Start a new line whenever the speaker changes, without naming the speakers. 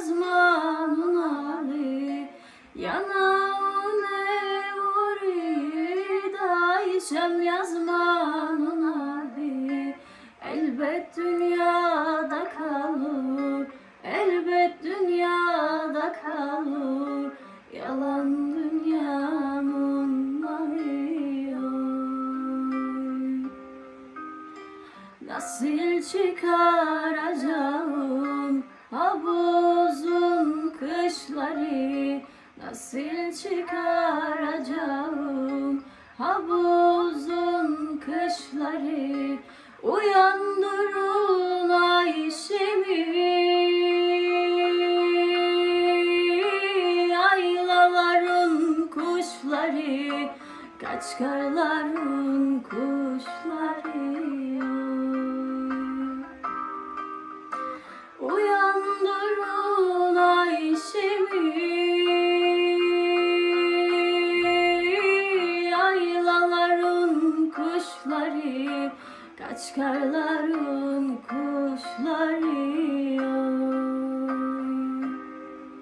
yazmanın ali yanağın evuri yazmanın ali elbet dünyada kalır elbet dünyada kalır. Yalan dünyanın ali nasıl çıkaracağım? Nasıl çıkaracağım? Havuzun kışları Uyandırın Ayşe'mi Aylaların kuşları Kaçkarların kuşları. Uyandırın Kuşları Kaçkarların kuşları